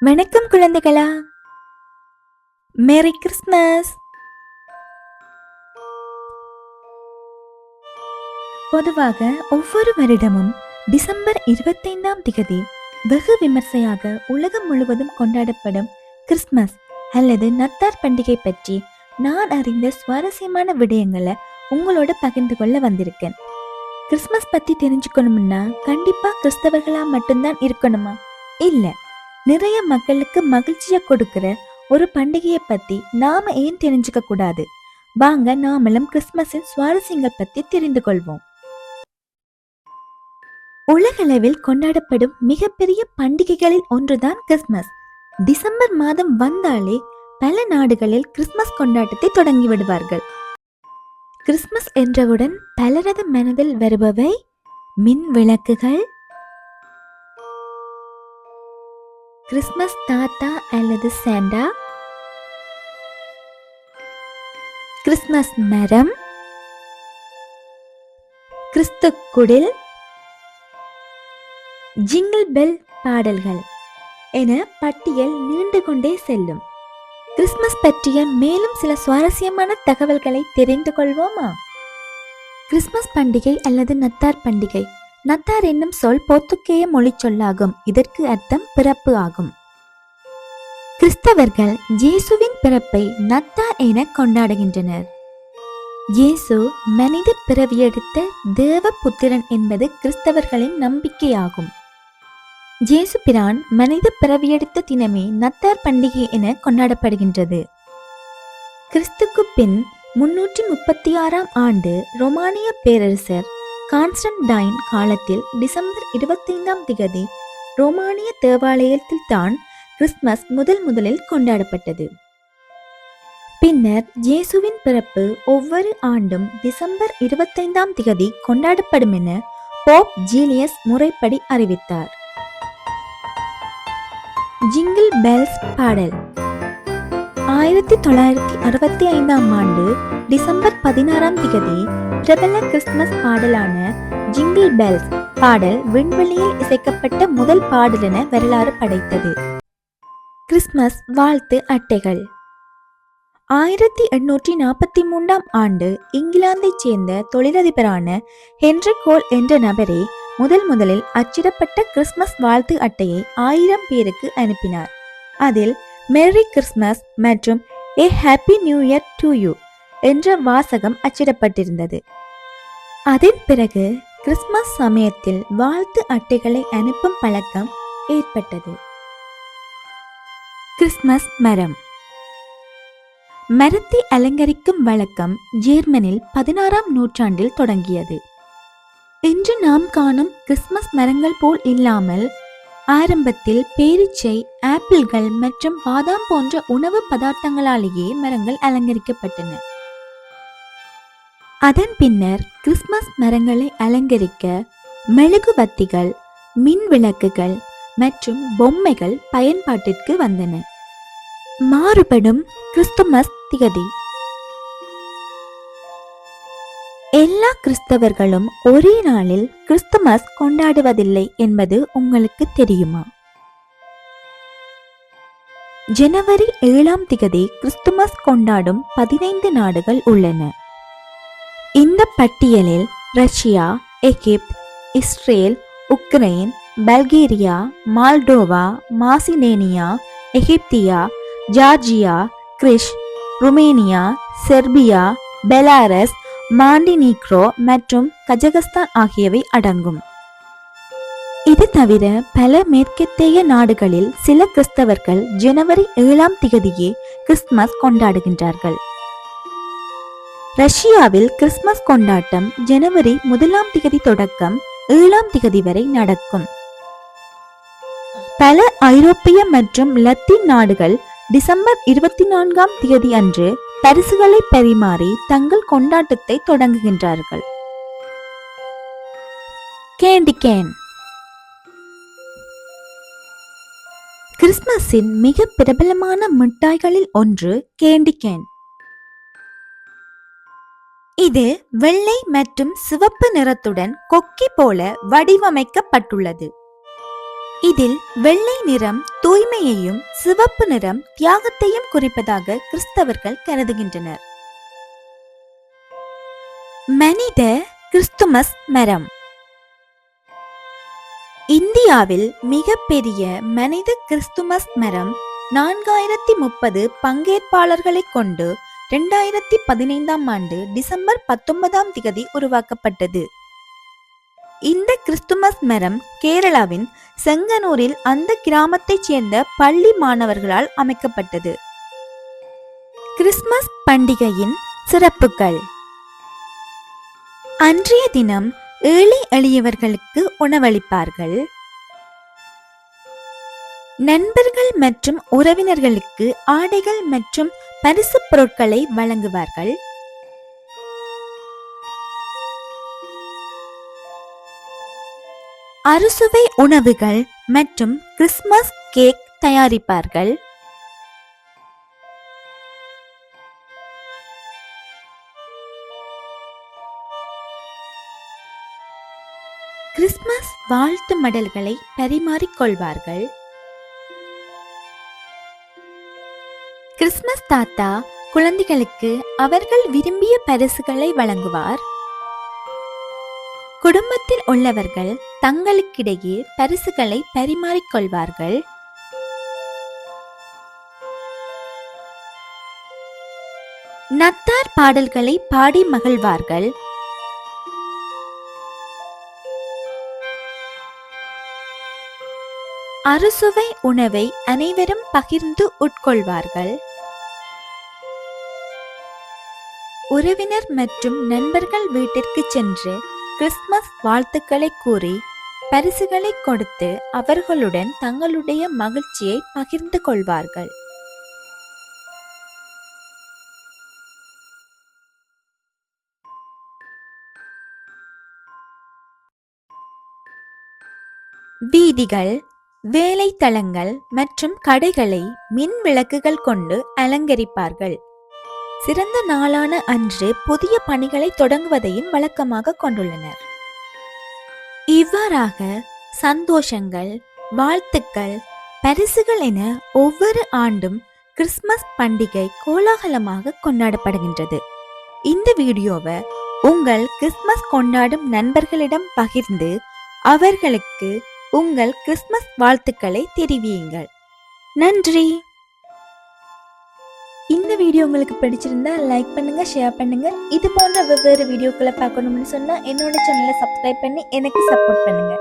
வணக்கம் குழந்தைகளா. Merry Christmas பொதுவாக ஒவ்வொரு வருடமும் டிசம்பர் இருபத்தைந்தாம் திகதி வெகு விமர்சையாக உலகம் முழுவதும் கொண்டாடப்படும் கிறிஸ்மஸ் அல்லது நத்தார் பண்டிகை பற்றி நான் அறிந்த சுவாரஸ்யமான விடயங்களை உங்களோட பகிர்ந்து கொள்ள வந்திருக்கேன். கிறிஸ்மஸ் பத்தி தெரிஞ்சுக்கணும்னா கண்டிப்பா கிறிஸ்தவர்களா மட்டும்தான் இருக்கணுமா? இல்ல நிறைய மக்களுக்கு மகிழ்ச்சியை கொடுக்கிற ஒரு பண்டிகையை பத்தி நாம ஏன் தெரிஞ்சுக்க கூடாது? வாங்க நாமளும் கிறிஸ்மஸின் சுவாரஸ்யங்கள் பத்தி தெரிந்து கொள்வோம். உலகளவில் கொண்டாடப்படும் மிகப்பெரிய பண்டிகைகளில் ஒன்றுதான் கிறிஸ்மஸ் டிசம்பர் மாதம் வந்தாலே பல நாடுகளில் கிறிஸ்மஸ் கொண்டாட்டத்தை தொடங்கி விடுவார்கள். கிறிஸ்மஸ் என்றவுடன் பலரது மனதில் வருபவை மின் விளக்குகள் கிறிஸ்மஸ் தாத்தா அல்லது சாண்டா? கிறிஸ்மஸ் மரம்? கிறிஸ்து குடில்? ஜிங்கிள் பெல் பாடல்கள் என பட்டியல் நீண்டு கொண்டே செல்லும். கிறிஸ்மஸ் பற்றிய மேலும் சில சுவாரஸ்யமான தகவல்களை தெரிந்து கொள்வோமா? கிறிஸ்மஸ் பண்டிகை அல்லது நத்தார் பண்டிகை நத்தார் என்னும் சொல் போர்த்துக்கேய மொழி சொல்லாகும். இதற்கு அர்த்தம் பிறப்பு ஆகும். கிறிஸ்தவர்கள் ஜேசுவின் பிறப்பை நத்தார் என கொண்டாடுகின்றனர். இயேசு மனித பிறவியெடுத்த தேவ புத்திரன் என்பது கிறிஸ்தவர்களின் நம்பிக்கையாகும். ஜேசு பிரான் மனித பிறவியெடுத்த தினமே நத்தார் பண்டிகை என கொண்டாடப்படுகின்றது. கிறிஸ்துக்கு பின் முன்னூற்றி முப்பத்தி ஆறாம் ஆண்டு ரொமானிய பேரரசர் கான்ஸ்டன்டைன் காலத்தில் டிசம்பர் இருபத்தைந்தாம் திகதி ரோமானிய தேவாலயத்தில் தான் கிறிஸ்துமஸ் முதல் முதலில் கொண்டாடப்பட்டது. பின்னர் இயேசுவின் பிறப்பு ஒவ்வொரு ஆண்டும் டிசம்பர் இருபத்தைந்தாம் திகதி கொண்டாடப்படும் என போப் ஜீலியஸ் முறைப்படி அறிவித்தார். ஜிங்கிள் பெல்ஸ் பாடல். ஆயிரத்தி தொள்ளாயிரத்தி அறுபத்தி ஐந்தாம் ஆண்டு டிசம்பர் பதினாறாம் திகதி பிரபல கிறிஸ்துமஸ் பாடலான ஜிங்கிள் பெல்ஸ் பாடல் விண்வெளியில் இசைக்கப்பட்ட முதல் பாடல் என வரலாறு படைத்தது. கிறிஸ்துமஸ் வாழ்த்து அட்டைகள். ஆயிரத்தி எண்ணூற்றி நாற்பத்தி மூன்றாம் ஆண்டு இங்கிலாந்தைச் சேர்ந்த தொழிலதிபரான ஹென்ரி கோல் என்ற நபரே முதல் முதலில் அச்சிடப்பட்ட கிறிஸ்துமஸ் வாழ்த்து அட்டையை ஆயிரம் பேருக்கு அனுப்பினார். அதில் மேரி கிறிஸ்மஸ் மற்றும் a happy new year to you என்ற வாசகம் அச்சிடப்பட்டிருந்தது. அதன் பிறகு கிறிஸ்துமஸ் சமயத்தில் வாழ்த்து அட்டைகளை அனுப்பும் பழக்கம் ஏற்பட்டது. கிறிஸ்துமஸ் மரம். மரத்தை அலங்கரிக்கும் வழக்கம் ஜேர்மனில் பதினாறாம் நூற்றாண்டில் தொடங்கியது. இன்று நாம் காணும் கிறிஸ்துமஸ் மரங்கள் போல் இல்லாமல் ஆரம்பத்தில் பேரிச்சை ஆப்பிள்கள் மற்றும் பாதாம் போன்ற உணவு பதார்த்தங்களாலேயே மரங்கள் அலங்கரிக்கப்பட்டன. அதன் பின்னர் கிறிஸ்துமஸ் மரங்களை அலங்கரிக்க மெழுகுவத்திகள் மின் விளக்குகள் மற்றும் பொம்மைகள் பயன்பாட்டிற்கு வந்தன. மாறுபடும் கிறிஸ்துமஸ் திகதி. எல்லா கிறிஸ்தவர்களும் ஒரே நாளில் கிறிஸ்துமஸ் கொண்டாடுவதில்லை என்பது உங்களுக்கு தெரியுமா? ஜனவரி ஏழாம் திகதி கிறிஸ்துமஸ் கொண்டாடும் பதினைந்து நாடுகள் உள்ளன. இந்த பட்டியலில் Russia Egypt Israel Ukraine Bulgaria Moldova Macedonia எகிப்தியா Georgia Greece Romania Serbia Belarus Montenegro மற்றும் கஜகஸ்தான் ஆகியவை அடங்கும். இது தவிர பல மேற்கத்தேய நாடுகளில் சில கிறிஸ்தவர்கள் ஜனவரி ஏழாம் திகதியே கிறிஸ்துமஸ் கொண்டாடுகின்றார்கள். ரஷ்யாவில் கிறிஸ்துமஸ் கொண்டாட்டம் ஜனவரி முதலாம் திகதி தொடக்கம் ஏழாம் திகதி வரை நடக்கும். பல ஐரோப்பிய மற்றும் லத்தீன் நாடுகள் டிசம்பர் இருபத்தி நான்காம் தேதி அன்று பரிசுகளை பரிமாறி தங்கள் கொண்டாட்டத்தை தொடங்குகின்றார்கள். Candy can. கிறிஸ்மஸின் மிக பிரபலமான மிட்டாய்களில் ஒன்று கேண்டி கேன். இது வெள்ளை மற்றும் சிவப்பு நிறத்துடன் கொக்கி போல வடிவமைக்கப்பட்டுள்ளது. இதில் வெள்ளை நிறம் தூய்மையையும் சிவப்பு நிறம் தியாகத்தையும் குறிப்பதாக கிறிஸ்தவர்கள் கருதுகின்றனர். மனித கிறிஸ்துமஸ் மரம். இந்தியாவில் மிகப்பெரிய மனித கிறிஸ்துமஸ் மரம் நான்காயிரத்தி முப்பது பங்கேற்பாளர்களை கொண்டு இரண்டாயிரத்தி பதினைந்தாம் ஆண்டு டிசம்பர் பத்தொன்பதாம் திகதி உருவாக்கப்பட்டது. இந்த கிறிஸ்துமஸ் மரம் கேரளாவின் செங்கனூரில் அந்த கிராமத்தைச் சேர்ந்த பள்ளி மாணவர்களால் அமைக்கப்பட்டது. கிறிஸ்துமஸ் பண்டிகையின் சிறப்புகள். அன்றைய தினம் ஏழை எளியவர்களுக்கு உணவளிப்பார்கள். நண்பர்கள் மற்றும் உறவினர்களுக்கு ஆடைகள் மற்றும் பரிசுப் பொருட்களை வழங்குவார்கள். அறுசுவை உணவுகள் மற்றும் கிறிஸ்மஸ் கேக் தயாரிப்பார்கள். கிறிஸ்மஸ் வாழ்த்து மடல்களை பரிமாறிக்கொள்வார்கள். கிறிஸ்மஸ் தாத்தா குழந்தைகளுக்கு அவர்கள் விரும்பிய பரிசுகளை வழங்குவார். குடும்பத்தில் உள்ளவர்கள் தங்களுக்கிடையே பரிசுகளை பரிமாறிக்கொள்வார்கள். நத்தார் பாடல்களை பாடி மகிழ்வார்கள். அறுசுவை உணவை அனைவரும் பகிர்ந்து உட்கொள்வார்கள். உறவினர் மற்றும் நண்பர்கள் வீட்டிற்கு சென்று கிறிஸ்துமஸ் வாழ்த்துக்களை கூறி பரிசுகளை கொடுத்து அவர்களுடன் தங்களுடைய மகிழ்ச்சியை பகிர்ந்து கொள்வார்கள். வீதிகள் வேலைத்தளங்கள் மற்றும் கடைகளை மின் விளக்குகள் கொண்டு அலங்கரிப்பார்கள். சிறந்த நாளான அன்று புதிய பணிகளை தொடங்குவதையும் வழக்கமாக கொண்டுள்ளனர். இவ்வாறாக சந்தோஷங்கள் வாழ்த்துக்கள் பரிசுகள் என ஒவ்வொரு ஆண்டும் கிறிஸ்மஸ் பண்டிகை கோலாகலமாக கொண்டாடப்படுகின்றது. இந்த வீடியோவை உங்கள் கிறிஸ்மஸ் கொண்டாடும் நண்பர்களிடம் பகிர்ந்து அவர்களுக்கு உங்கள் கிறிஸ்மஸ் வாழ்த்துக்களை தெரிவியுங்கள். நன்றி! இந்த வீடியோ உங்களுக்கு பிடிச்சிருந்தா லைக் பண்ணுங்க ஷேர் பண்ணுங்க. இது போன்ற வெவ்வேறு வீடியோக்களை பார்க்கணும்னு சொன்னா என்னோட சேனலை சப்ஸ்கிரைப் பண்ணி எனக்கு சப்போர்ட் பண்ணுங்க.